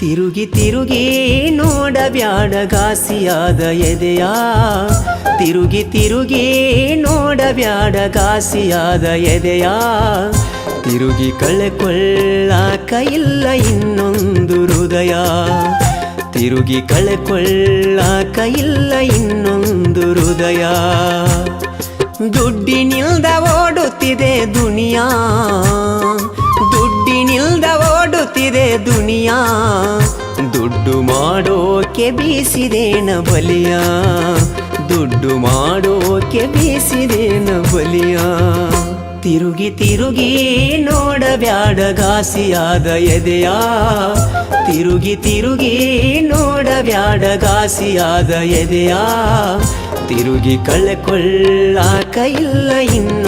ತಿರುಗಿ ತಿರುಗಿ ನೋಡಬ್ಯಾಡ ಗಾಸಿಯಾದ ಎದೆಯ. ತಿರುಗಿ ತಿರುಗಿ ನೋಡಬ್ಯಾಡ ಗಾಸಿಯಾದ ಎದೆಯ. ತಿರುಗಿ ಕಳೆಕೊಳ್ಳಾಕ ಇಲ್ಲ ಇನ್ನೊಂದು ಹೃದಯ. ತಿರುಗಿ ಕಳೆಕೊಳ್ಳಾಕ ಇಲ್ಲ ಇನ್ನೊಂದು ಹೃದಯ. ದುಡ್ಡಿನಿಲ್ದ ಓಡುತ್ತಿದೆ ದುನಿಯಾ. ದುನಿಯಾ ದುಡ್ಡು ಮಾಡೋಕೆ ಬೀಸಿದೇನ ಬಲಿಯ? ದುಡ್ಡು ಮಾಡೋಕೆ ಬೀಸಿದೇನ ಬಲಿಯ? ತಿರುಗಿ ತಿರುಗಿ ನೋಡಬ್ಯಾಡ ಗಾಸಿಯಾದ ಎದೆಯ? ತಿರುಗಿ ತಿರುಗಿ ನೋಡಬ್ಯಾಡ ಗಾಸಿಯಾದ ಎದೆಯ? ತಿರುಗಿ ಕಳೆಕೊಳ್ಳ ಇಲ್ಲ ಇನ್ನ